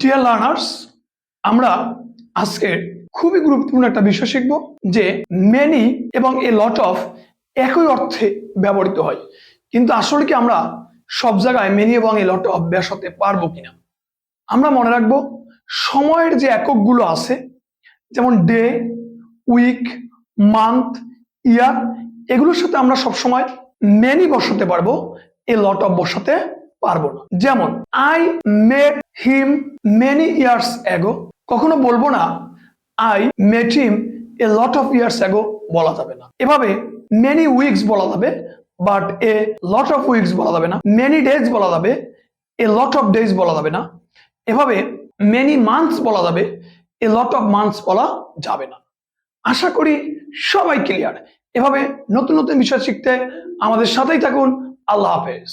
Dear learners আমরা আজকে খুবই গুরুত্বপূর্ণ একটা বিষয় শিখব যে মেনি এবং এ লট অফ একই অর্থে ব্যবহৃত হয়। কিন্তু আসলে কি আমরা সব জায়গায় মেনি এবং এ লট অফ বসাতে পারব কিনা? আমরা মনে রাখব সময়ের যে এককগুলো আছে, যেমন ডে উইক মান্থ ইয়ার এগুলোর সাথে আমরা সবসময় মেনি বসাতে পারব এ লট অফ বসাতে পারব না। যেমন I made him many years ago কখনো বলব না I met him a lot of years ago বলা যাবে না। এভাবে মেনি উইকস বলা যাবে but a lot of weeks বলা যাবে না। মেনি ডেজ বলা যাবে এ লট অফ ডেজ বলা যাবে না। এভাবে মেনি মান্থস বলা যাবে এ লট অফ মান্থস বলা যাবে না। আশা করি সবাই ক্লিয়ার এভাবে নতুন নতুন বিষয় শিখতে আমাদের সাথেই থাকুন। আল্লাহ হাফেজ।